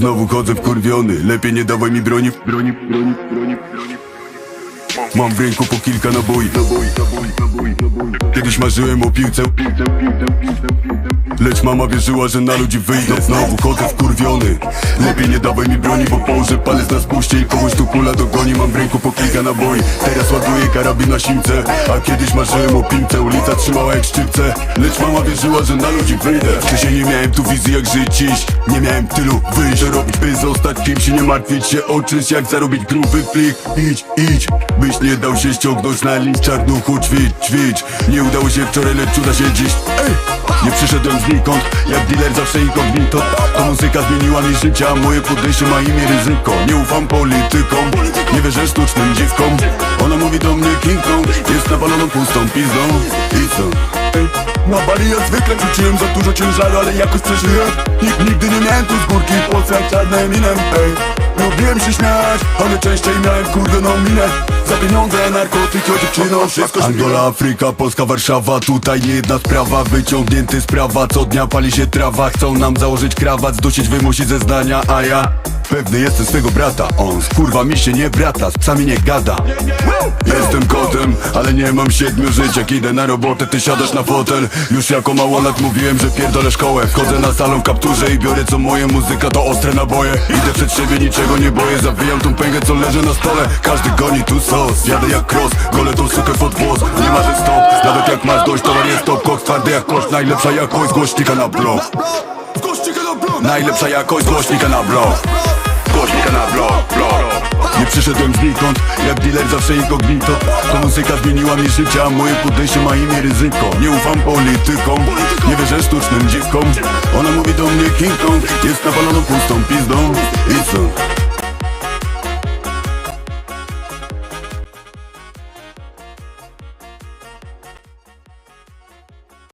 Znowu chodzę wkurwiony, lepiej nie dawaj mi broni. Broni, broni, broni, broni. Mam w ręku po kilka naboi. Kiedyś marzyłem o piłce. Piłce, piłce, piłce, piłce. Lecz mama wierzyła, że na ludzi wyjdę Znowu. Chodzę wkurwiony. Lepiej nie dawaj mi broni, bo położę palec na spuście I kogoś tu kula dogoni. Mam w ręku po kilka naboi. Teraz ładuję karabin na simce A kiedyś marzyłem o piłce. Ulica trzymała jak szczypce. Lecz mama wierzyła, że na ludzi wyjdę. Wcześniej nie miałem tu wizji jak żyć dziś Nie miałem tylu wyjść, robić by zostać kimś i nie martwić się o czymś Jak zarobić gruby plik. Idź, idź Byś nie dał się ściągnąć na list czarnuchu. Ćwicz, ćwicz. Nie udało się wczoraj, lecz uda się dziś. Ej! Znikąd, jak dealer zawsze incognito To muzyka zmieniła mi życie, a moje podejście ma imię ryzyko. Nie ufam politykom, nie wierzę sztucznym dziwkom. Ona mówi do mnie King Kong, jest nawaloną pustą pizdą. I co? Na bali jak zwykle rzuciłem za dużo ciężaru, ale jakoś przeżyłem. Nikt, Nigdy nie miałem tu z górki, po co jak czarne minem. Ej, lubiłem się śmiać, ale częściej miałem kurdoną minę. Za pieniądze, narkotyki, o dziewczyną, wszystko Angola, Afryka, Polska, Warszawa Tutaj nie jedna sprawa, wyciągnięty z prawa. Co dnia pali się trawa, chcą nam założyć krawat Zdusić wymusić zeznania, a ja Pewny jestem swego brata, on kurwa mi się nie brata, z psami nie gada. Jestem kotem, ale nie mam siedmiu żyć. Jak idę na robotę, ty siadasz na fotel. Już jako małolat mówiłem, że pierdolę szkołę. Wchodzę na salon w kapturze i biorę co moje Muzyka to ostre naboje. Idę przed siebie, niczego nie boję. Zawijam tą pęgę, co leży na stole. Każdy goni tu sos, jadę jak cross Golę tą sukę pod włos, nie ma że stop. Nawet jak masz dość, to jest stop. Koks twardy jak kosz, najlepsza jakość Głośnika na blok. Najlepsza jakość głośnika na blok Nie przyszedłem znikąd, jak dealer zawsze incognito To muzyka zmieniła mi życie, a moje podejście ma imię ryzyko. Nie ufam politykom, nie wierzę sztucznym dziwkom. Ona mówi do mnie King Kong, jest nawaloną pustą pizdą. I co?